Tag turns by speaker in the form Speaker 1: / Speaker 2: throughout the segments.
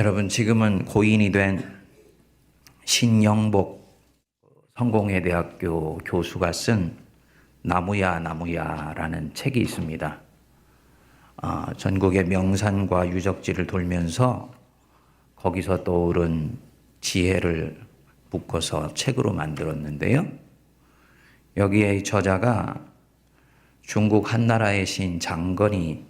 Speaker 1: 여러분 지금은 고인이 된 신영복 성공회 대학교 교수가 쓴 나무야 나무야라는 책이 있습니다. 아, 전국의 명산과 유적지를 돌면서 거기서 떠오른 지혜를 묶어서 책으로 만들었는데요. 여기에 이 저자가 중국 한나라의 신 장건이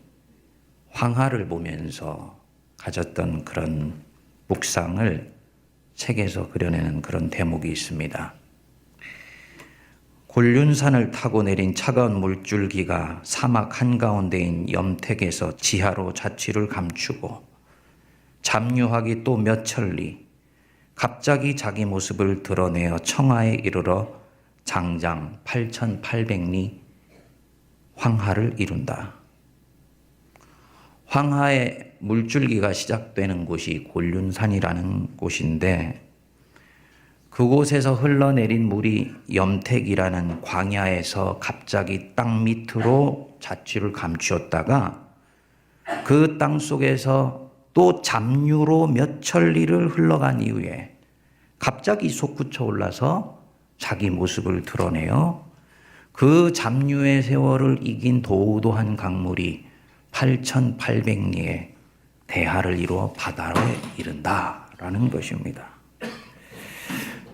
Speaker 1: 황하를 보면서 가졌던 그런 묵상을 책에서 그려내는 그런 대목이 있습니다. 곤륜산을 타고 내린 차가운 물줄기가 사막 한가운데인 염택에서 지하로 자취를 감추고 잠유하기 또 몇 천리 갑자기 자기 모습을 드러내어 청하에 이르러 장장 8,800리 황하를 이룬다. 황하의 물줄기가 시작되는 곳이 곤륜산이라는 곳인데 그곳에서 흘러내린 물이 염택이라는 광야에서 갑자기 땅 밑으로 자취를 감추었다가 그 땅 속에서 또 잡류로 몇 천리를 흘러간 이후에 갑자기 솟구쳐 올라서 자기 모습을 드러내어 그 잡류의 세월을 이긴 도도한 강물이 8,800리의 대하를 이루어 바다에 이른다라는 것입니다.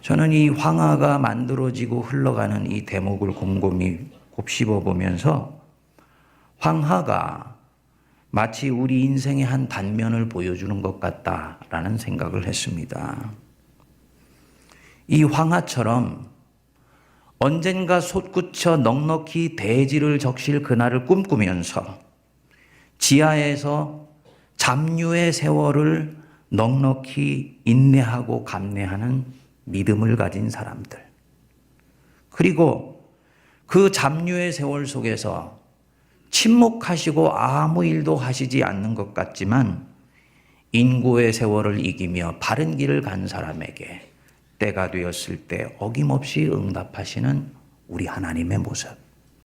Speaker 1: 저는 이 황하가 만들어지고 흘러가는 이 대목을 곰곰이 곱씹어 보면서 황하가 마치 우리 인생의 한 단면을 보여주는 것 같다라는 생각을 했습니다. 이 황하처럼 언젠가 솟구쳐 넉넉히 대지를 적실 그날을 꿈꾸면서 지하에서 잡류의 세월을 넉넉히 인내하고 감내하는 믿음을 가진 사람들. 그리고 그 잡류의 세월 속에서 침묵하시고 아무 일도 하시지 않는 것 같지만 인고의 세월을 이기며 바른 길을 간 사람에게 때가 되었을 때 어김없이 응답하시는 우리 하나님의 모습.